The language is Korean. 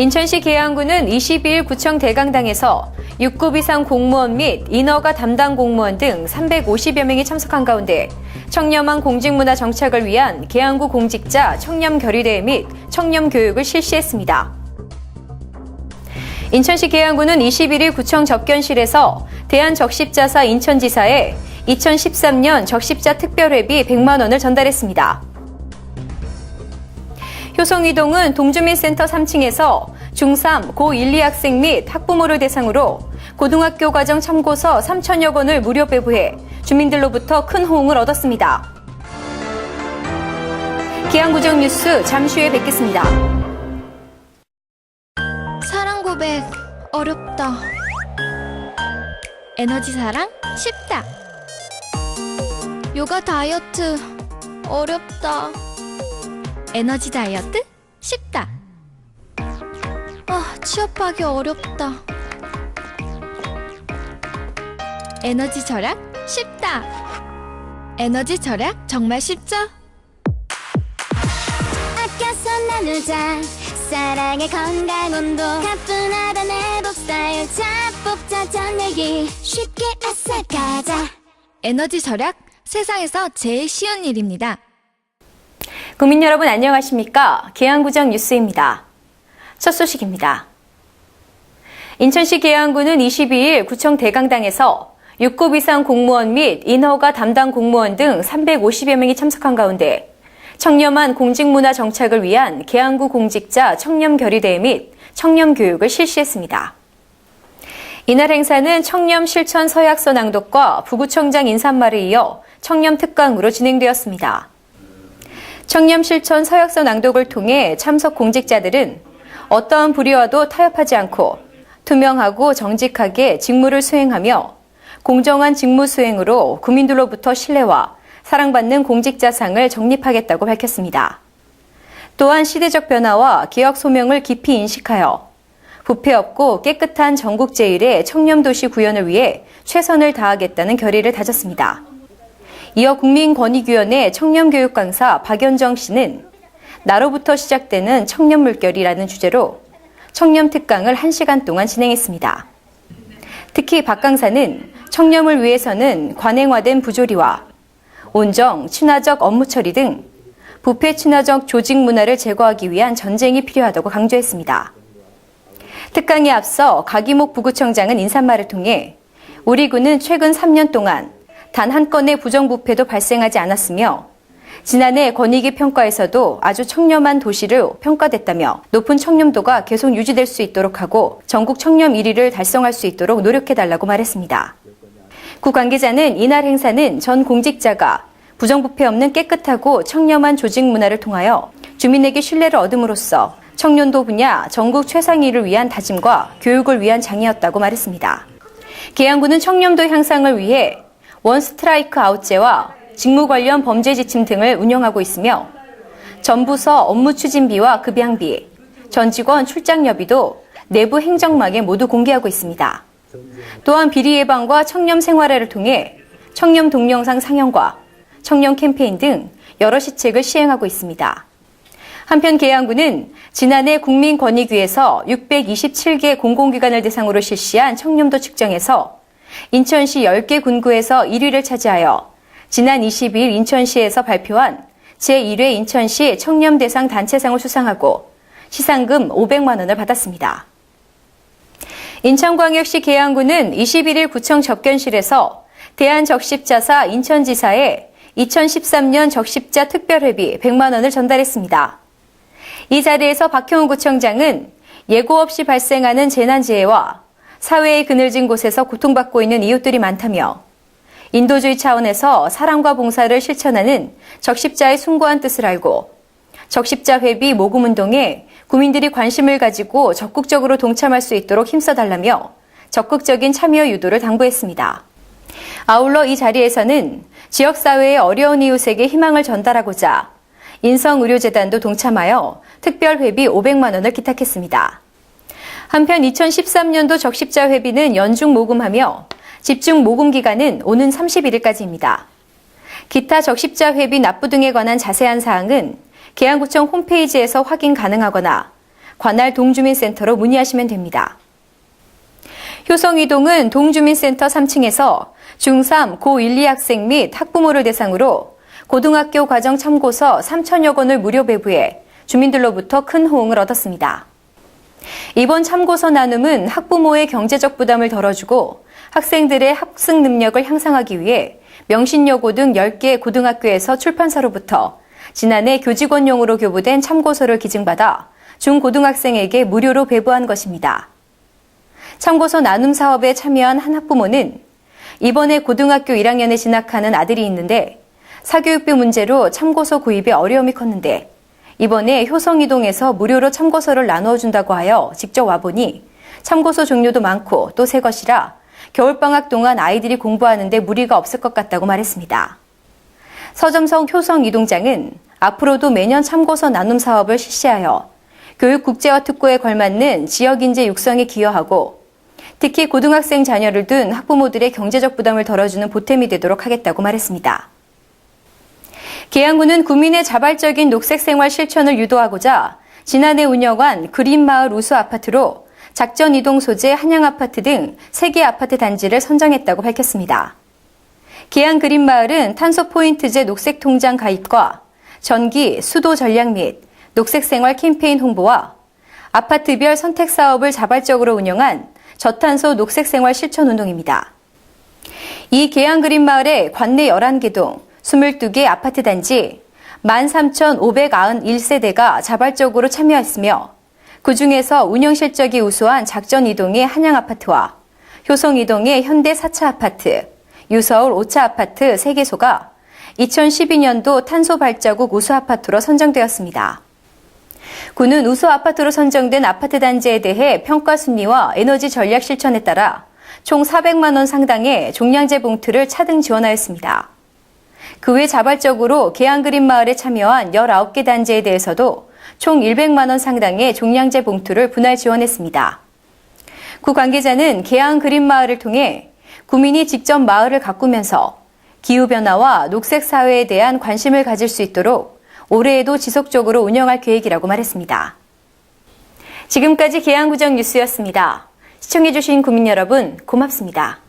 인천시 계양구는 22일 구청 대강당에서 6급 이상 공무원 및 인허가 담당 공무원 등 350여 명이 참석한 가운데 청렴한 공직문화 정착을 위한 계양구 공직자 청렴 결의대회 및 청렴 교육을 실시했습니다. 인천시 계양구는 21일 구청 접견실에서 대한적십자사 인천지사에 2013년 적십자 특별회비 100만 원을 전달했습니다. 효성이동은 동주민센터 3층에서 중3, 고1, 2학생 및 학부모를 대상으로 고등학교 과정 참고서 3천여 권을 무료 배부해 주민들로부터 큰 호응을 얻었습니다. 기안구정 뉴스 잠시 후에 뵙겠습니다. 사랑 고백 어렵다. 에너지 사랑 쉽다. 요가 다이어트 어렵다. 에너지 다이어트 쉽다. 아, 취업하기 어렵다. 에너지 절약 쉽다. 에너지 절약 정말 쉽죠? 아껴서 나누자 사랑의 건강 온도 가뿐하다 내 복사유 자폭자 전내기 쉽게 아싸 가자 에너지 절약 세상에서 제일 쉬운 일입니다. 국민 여러분 안녕하십니까? 계양구정 뉴스입니다. 첫 소식입니다. 인천시 계양구는 22일 구청 대강당에서 6급 이상 공무원 및 인허가 담당 공무원 등 350여 명이 참석한 가운데 청렴한 공직문화 정착을 위한 계양구 공직자 청렴 결의대회 및 청렴 교육을 실시했습니다. 이날 행사는 청렴 실천 서약서 낭독과 부구청장 인사말에 이어 청렴 특강으로 진행되었습니다. 청렴 실천 서약서 낭독을 통해 참석 공직자들은 어떠한 불의와도 타협하지 않고 투명하고 정직하게 직무를 수행하며 공정한 직무 수행으로 국민들로부터 신뢰와 사랑받는 공직자상을 정립하겠다고 밝혔습니다. 또한 시대적 변화와 기억 소명을 깊이 인식하여 부패 없고 깨끗한 전국 제1의 청렴 도시 구현을 위해 최선을 다하겠다는 결의를 다졌습니다. 이어 국민권익위원회 청렴교육 강사 박연정 씨는 나로부터 시작되는 청렴 물결이라는 주제로 청렴 특강을 1시간 동안 진행했습니다. 특히 박 강사는 청렴을 위해서는 관행화된 부조리와 온정, 친화적 업무 처리 등 부패 친화적 조직 문화를 제거하기 위한 전쟁이 필요하다고 강조했습니다. 특강에 앞서 가기목 부구청장은 인사말을 통해 우리 군은 최근 3년 동안 단 한 건의 부정부패도 발생하지 않았으며 지난해 권익위 평가에서도 아주 청렴한 도시로 평가됐다며 높은 청렴도가 계속 유지될 수 있도록 하고 전국 청렴 1위를 달성할 수 있도록 노력해달라고 말했습니다. 구 관계자는 이날 행사는 전 공직자가 부정부패 없는 깨끗하고 청렴한 조직 문화를 통하여 주민에게 신뢰를 얻음으로써 청년도 분야 전국 최상위를 위한 다짐과 교육을 위한 장이었다고 말했습니다. 계양구는 청렴도 향상을 위해 원 스트라이크 아웃제와 직무 관련 범죄 지침 등을 운영하고 있으며 전부서 업무 추진비와 급양비, 전 직원 출장 여비도 내부 행정망에 모두 공개하고 있습니다. 또한 비리 예방과 청렴 생활화를 통해 청렴 동영상 상영과 청렴 캠페인 등 여러 시책을 시행하고 있습니다. 한편 계양구는 지난해 국민권익위에서 627개 공공기관을 대상으로 실시한 청렴도 측정에서 인천시 10개 군구에서 1위를 차지하여 지난 22일 인천시에서 발표한 제1회 인천시 청렴대상 단체상을 수상하고 시상금 500만 원을 받았습니다. 인천광역시 계양구는 21일 구청 접견실에서 대한적십자사 인천지사에 2013년 적십자 특별회비 100만 원을 전달했습니다. 이 자리에서 박형우 구청장은 예고 없이 발생하는 재난재해와 사회의 그늘진 곳에서 고통받고 있는 이웃들이 많다며 인도주의 차원에서 사랑과 봉사를 실천하는 적십자의 숭고한 뜻을 알고 적십자 회비 모금 운동에 국민들이 관심을 가지고 적극적으로 동참할 수 있도록 힘써달라며 적극적인 참여 유도를 당부했습니다. 아울러 이 자리에서는 지역사회의 어려운 이웃에게 희망을 전달하고자 인성의료재단도 동참하여 특별회비 500만 원을 기탁했습니다. 한편 2013년도 적십자 회비는 연중 모금하며 집중 모금 기간은 오는 31일까지입니다. 기타 적십자 회비 납부 등에 관한 자세한 사항은 계양구청 홈페이지에서 확인 가능하거나 관할 동주민센터로 문의하시면 됩니다. 효성이동은 동주민센터 3층에서 중3 고1, 2학생 및 학부모를 대상으로 고등학교 과정 참고서 3천여 권을 무료 배부해 주민들로부터 큰 호응을 얻었습니다. 이번 참고서 나눔은 학부모의 경제적 부담을 덜어주고 학생들의 학습 능력을 향상하기 위해 명신여고 등 10개 고등학교에서 출판사로부터 지난해 교직원용으로 교부된 참고서를 기증받아 중고등학생에게 무료로 배부한 것입니다. 참고서 나눔 사업에 참여한 한 학부모는 이번에 고등학교 1학년에 진학하는 아들이 있는데 사교육비 문제로 참고서 구입에 어려움이 컸는데 이번에 효성이동에서 무료로 참고서를 나누어 준다고 하여 직접 와보니 참고서 종류도 많고 또 새 것이라 겨울방학 동안 아이들이 공부하는데 무리가 없을 것 같다고 말했습니다. 서점성 효성이동장은 앞으로도 매년 참고서 나눔 사업을 실시하여 교육 국제화 특구에 걸맞는 지역 인재 육성에 기여하고 특히 고등학생 자녀를 둔 학부모들의 경제적 부담을 덜어주는 보탬이 되도록 하겠다고 말했습니다. 계양구는 구민의 자발적인 녹색 생활 실천을 유도하고자 지난해 운영한 그린마을 우수 아파트로 작전 이동 소재 한양 아파트 등 3개 아파트 단지를 선정했다고 밝혔습니다. 계양 그린마을은 탄소 포인트제 녹색 통장 가입과 전기, 수도 전략 및 녹색 생활 캠페인 홍보와 아파트별 선택 사업을 자발적으로 운영한 저탄소 녹색 생활 실천 운동입니다. 이 계양 그린마을의 관내 11개 동 22개 아파트 단지 13,591세대가 자발적으로 참여했으며 그 중에서 운영 실적이 우수한 작전 이동의 한양 아파트와 효성 이동의 현대 4차 아파트, 유서울 5차 아파트 3개소가 2012년도 탄소 발자국 우수 아파트로 선정되었습니다. 구는 우수 아파트로 선정된 아파트 단지에 대해 평가 순위와 에너지 전략 실천에 따라 총 400만 원 상당의 종량제 봉투를 차등 지원하였습니다. 그 외 자발적으로 계양그린 마을에 참여한 19개 단지에 대해서도 총 100만 원 상당의 종량제 봉투를 분할 지원했습니다. 구 관계자는 계양그린 마을을 통해 구민이 직접 마을을 가꾸면서 기후변화와 녹색 사회에 대한 관심을 가질 수 있도록 올해에도 지속적으로 운영할 계획이라고 말했습니다. 지금까지 계양구정 뉴스였습니다. 시청해주신 국민 여러분 고맙습니다.